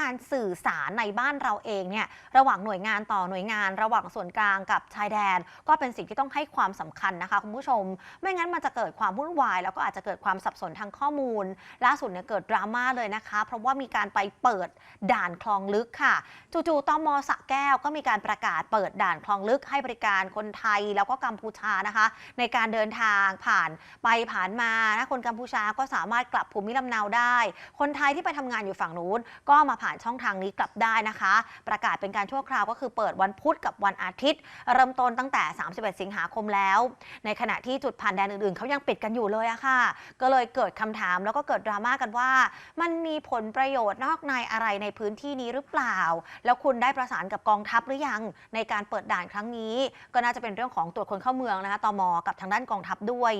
การสื่อสารในบ้านเราเองเนี่ยระหว่างหน่วยงานต่อหน่วยงาน ระหว่างส่วนกลางกับชายแดน ก็เป็นสิ่งที่ต้องให้ความสำคัญนะคะคุณผู้ชม ไม่งั้นมันจะเกิดความวุ่นวาย แล้วก็อาจจะเกิดความสับสนทางข้อมูล ล่าสุดเนี่ยเกิดดราม่าเลยนะคะ เพราะว่ามีการไปเปิดด่านคลองลึกค่ะจู่ๆตมสระแก้วก็มีการประกาศเปิดด่านคลองลึกให้บริการคนไทยแล้วก็กัมพูชานะคะ ในการเดินทางผ่านไปผ่านมานะคนกัมพูชาก็สามารถกลับภูมิลำเนาได้ คนไทยที่ไปทำงานอยู่ฝั่งนู้นก็มาผ่านช่องทางนี้กลับได้นะคะ ประกาศเป็นการชั่วคราวก็คือเปิดวันพุธกับวันอาทิตย์ เริ่มต้นตั้งแต่ 31 สิงหาคมแล้ว ในขณะที่จุดผ่านแดนอื่นๆเขายังปิดกันอยู่เลยอะค่ะ ก็เลยเกิดคำถามแล้วก็เกิดดราม่ากันว่า มันมีผลประโยชน์นอกในอะไรในพื้นที่นี้หรือเปล่า แล้วคุณได้ประสานกับกองทัพหรือยังในการเปิดด่านครั้งนี้ ก็น่าจะเป็นเรื่องของตรวจคนเข้าเมืองนะคะตมกับทางด้านกองทัพด้วย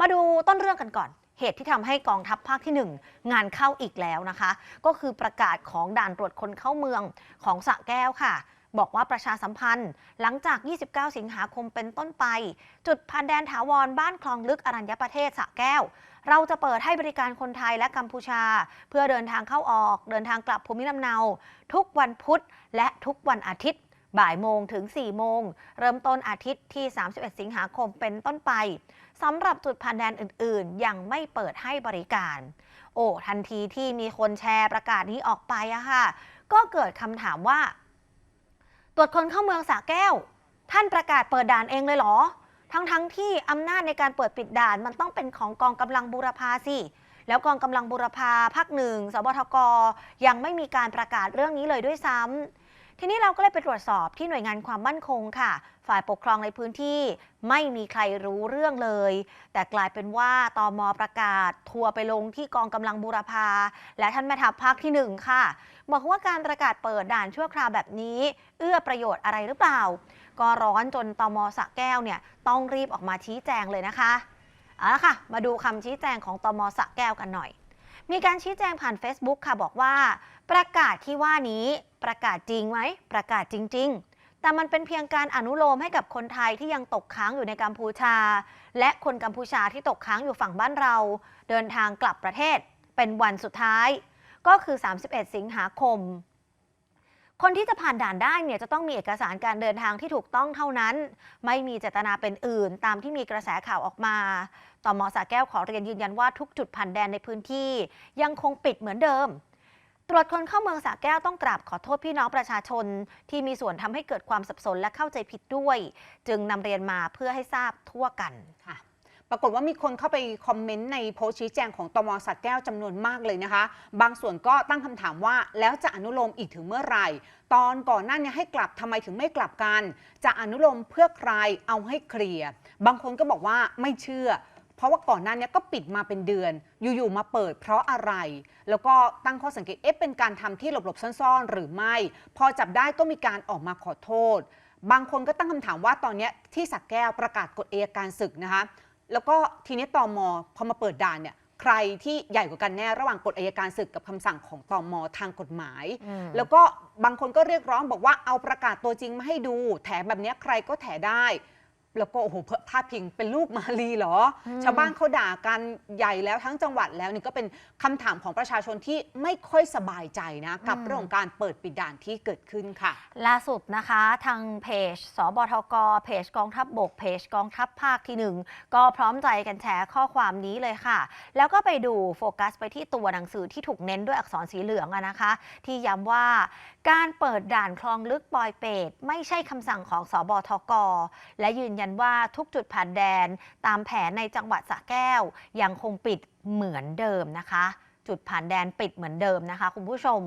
มาดูต้นเรื่องกันก่อน เหตุที่ทำให้กองทัพภาคที่ 1 งานเข้าอีกแล้วนะคะ ก็คือประกาศของด่านตรวจคนเข้าเมืองของสะแก้วค่ะ บอกว่าประชาสัมพันธ์ หลังจาก 29 สิงหาคมเป็นต้นไป จุดผ่านแดนถาวรบ้านคลองลึกอรัญญประเทศสะแก้ว เราจะเปิดให้บริการคนไทยและกัมพูชา เพื่อเดินทางเข้าออก เดินทางกลับภูมิลำเนา ทุกวันพุธและทุกวันอาทิตย์บ่ายโมงถึง 4 โมง เริ่มต้นอาทิตย์ที่ 31 สิงหาคมเป็นต้นไป สำหรับจุดผ่านแดนอื่นๆ ยังไม่เปิดให้บริการ โอ้ทันทีที่มีคนแชร์ประกาศนี้ออกไปอะค่ะ ก็เกิดคำถามว่า ตรวจคนเข้าเมืองสระแก้ว ท่านประกาศเปิดด่านเองเลยเหรอ ทั้งๆทที่อำนาจในการเปิดปิดด่านมันต้องเป็นของกองกำลังบูรพาสิแล้วกองกำลังบูรพาภาคหนึ่งสบทกยังไม่มีการประกาศเรื่องนี้เลยด้วยซ้ำ ทีนี้เราก็เลยไปตรวจสอบที่หน่วยงานความมั่นคงค่ะ ฝ่ายปกครองในพื้นที่ไม่มีใครรู้เรื่องเลย แต่กลายเป็นว่าตอมอประกาศ ทัวร์ไปลงที่กองกำลังบูรพา และท่านแม่ทัพภาคที่หนึ่งค่ะ บอกว่าการประกาศเปิดด่านชั่วคราวแบบนี้ เอื้อประโยชน์อะไรหรือเปล่า ก็ร้อนจนตมสระแก้วเนี่ยต้องรีบออกมาชี้แจงเลยนะคะเอาละค่ะ มาดูคำชี้แจงของตมสระแก้วกันหน่อย มีการชี้แจงผ่าน Facebook ค่ะบอกว่า ประกาศที่ว่านี้ประกาศจริงไหม ประกาศจริง ๆ แต่มันเป็นเพียงการอนุโลมให้กับคนไทยที่ยังตกค้างอยู่ในกัมพูชา และคนกัมพูชาที่ตกค้างอยู่ฝั่งบ้านเรา เดินทางกลับประเทศ เป็นวันสุดท้าย ก็คือ 31 สิงหาคม คนที่จะผ่านด่านได้เนี่ยจะต้องมีเอกสารการเดินทางที่ถูกต้องเท่านั้น ไม่มีเจตนาเป็นอื่น ตามที่มีกระแสข่าวออกมาต่อมอสระแก้วขอเรียนยืนยันว่าทุกจุดผ่านแดนในพื้นที่ ยังคงปิดเหมือนเดิม ตรวจคนเข้าเมืองสระแก้วต้องกราบขอโทษพี่น้องประชาชน ที่มีส่วนทำให้เกิดความสับสนและเข้าใจผิดด้วย จึงนำเรียนมาเพื่อให้ทราบทั่วกันค่ะ ปรากฏว่ามีคนเข้าไปคอมเมนต์ในโพสชี้แจงของตมสักแก้วจำนวนมากเลยนะคะ บางส่วนก็ตั้งคำถามว่าแล้วจะอนุโลมอีกถึงเมื่อไหร่ ตอนก่อนหน้านี้ให้กลับทำไมถึงไม่กลับกัน จะอนุโลมเพื่อใครเอาให้เคลียร์ บางคนก็บอกว่าไม่เชื่อ เพราะว่าก่อนหน้านี้ก็ปิดมาเป็นเดือน อยู่ๆมาเปิดเพราะอะไร แล้วก็ตั้งข้อสังเกตเอ๊ะเป็นการทำที่หลบๆซ่อนๆ หรือไม่ พอจับได้ก็มีการออกมาขอโทษ บางคนก็ตั้งคำถามว่าตอนนี้ที่สักแก้วประกาศกฎเอการศึกนะคะ แล้วก็ทีนี้ตอมอพอมาเปิดด่านเนี่ยใครที่ใหญ่กว่ากันแน่ระหว่างกฎอัยการศึกกับคำสั่งของตอมอทางกฎหมายอืมแล้วก็บางคนก็เรียกร้องบอกว่าเอาประกาศตัวจริงมาให้ดู แถแบบเนี้ยใครก็แถได้ แล้วก็โอ้โหพาดพิงเป็นลูกมาลีเหรออืมชาวบ้านเขาด่ากันใหญ่แล้วทั้งจังหวัดแล้วนี่ก็เป็นคำถามของประชาชนที่ไม่ค่อยสบายใจนะ กับเรื่องของการเปิดปิดด่านที่เกิดขึ้นค่ะ ล่าสุดนะคะทางเพจ สบทก เพจกองทัพบบก เพจกองทัพภาคที่หนึ่งก็พร้อมใจกันแชร์ข้อความนี้เลยค่ะ แล้วก็ไปดูโฟกัสไปที่ตัวหนังสือที่ถูกเน้นด้วยอักษรสีเหลืองอะนะคะ ที่ย้ำว่าการเปิดด่านคลองลึกปอยเปตไม่ใช่คำสั่งของสบทก และยืนยันว่าทุกจุดผ่านแดนตามแผนในจังหวัดสระแก้ว ยังคงปิดเหมือนเดิมนะคะจุดผ่านแดนปิดเหมือนเดิมนะคะ คุณผู้ชม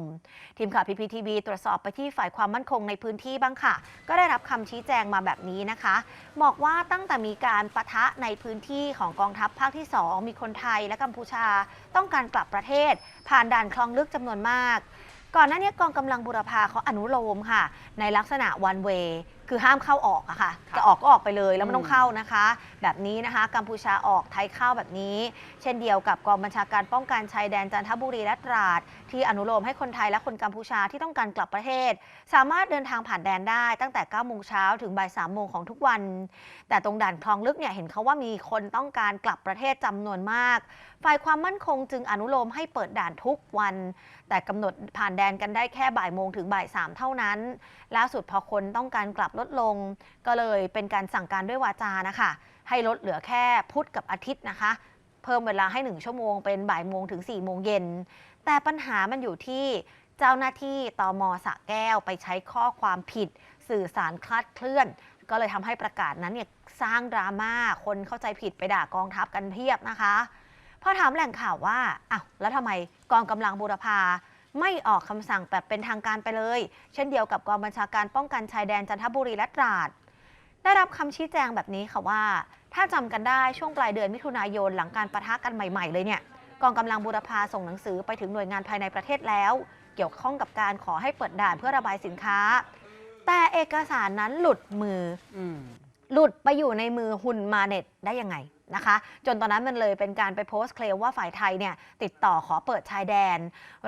ทีมข่าวพีพีทีวีตรวจสอบไปที่ฝ่ายความมั่นคงในพื้นที่บ้างค่ะ ก็ได้รับคำชี้แจงมาแบบนี้นะคะ บอกว่าตั้งแต่มีการปะทะในพื้นที่ของกองทัพภาคที่ 2 มีคนไทยและกัมพูชาต้องการกลับประเทศ ผ่านด่านคลองลึกจำนวนมาก ก่อนหน้านี้กองกำลังบุรพาเขาอนุโลมค่ะ ในลักษณะวันเวคือห้ามเข้าออกอะค่ะค่ะ จะออกก็ออกไปเลยแล้วไม่ต้ออืงมเข้านะคะ แบบนี้นะคะ กัมพูชาออกไทยเข้าแบบนี้ เช่นเดียวกับกองบัญชาการป้องกันชายแดนจันทบุรีและตราด ที่อนุโลมให้คนไทยและคนกัมพูชาที่ต้องการกลับประเทศ สามารถเดินทางผ่านแดนได้ตั้งแต่9โมงเช้าถึงบ่าย3โมงของทุกวัน แต่ตรงด่านคลองลึกเนี่ยเห็นเขาว่ามีคนต้องการกลับประเทศจำนวนมาก ฝ่ายความมั่นคงจึงอนุโลมให้เปิดด่านทุกวัน แต่กำหนดผ่านแดนกันได้แค่บ่ายโมงถึงบ่ายสามเท่านั้นล่าสุดพอคนต้องการกลับลดลง ก็เลยเป็นการสั่งการด้วยวาจานะคะ ให้ลดเหลือแค่พุธกับอาทิตย์นะคะ เพิ่มเวลาให้ 1 ชั่วโมงเป็นบ่ายโมงถึง4โมงเย็น แต่ปัญหามันอยู่ที่เจ้าหน้าที่ตอมอสะแก้วไปใช้ข้อความผิด สื่อสารคลาดเคลื่อน ก็เลยทำให้ประกาศนั้นเนี่ยสร้างดราม่าคนเข้าใจผิดไปด่ากองทัพกันเพียบนะคะพอถามแหล่งข่าวว่าอ้าวแล้วทำไมกองกำลังบูรพา ไม่ออกคำสั่งแบบเป็นทางการไปเลย เช่นเดียวกับกองบัญชาการป้องกันชายแดนจันทบุรีและตราด ได้รับคำชี้แจงแบบนี้ค่ะว่า ถ้าจำกันได้ช่วงปลายเดือนมิถุนายนหลังการประทะกันใหม่ ๆ เลยเนี่ยกองกำลังบูรพาส่งหนังสือไปถึงหน่วยงานภายในประเทศแล้ว เกี่ยวข้องกับการขอให้เปิดด่านเพื่อระบายสินค้า แต่เอกสารนั้นหลุดมืออืมหลุดไปอยู่ในมือฮุนมาเน็ตได้ยังไง นะคะ จนตอนนั้นมันเลยเป็นการไปโพสต์เคลมว่าฝ่ายไทยเนี่ยติดต่อขอเปิดชายแดน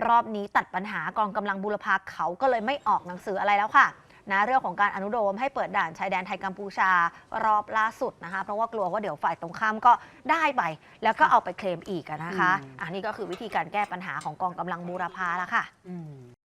รอบนี้ตัดปัญหากองกำลังบูรพาเขาก็เลยไม่ออกหนังสืออะไรแล้วค่ะนะเรื่องของการอนุโลมให้เปิดด่านชายแดนไทยกัมพูชารอบล่าสุดนะคะ เพราะว่ากลัวว่าเดี๋ยวฝ่ายตรงข้ามก็ได้ไป แล้วก็เอาไปเคลมอีกอะนะคะอืมอันนี้ก็คือวิธีการแก้ปัญหาของกองกำลังบูรพาแล้วค่ะอืม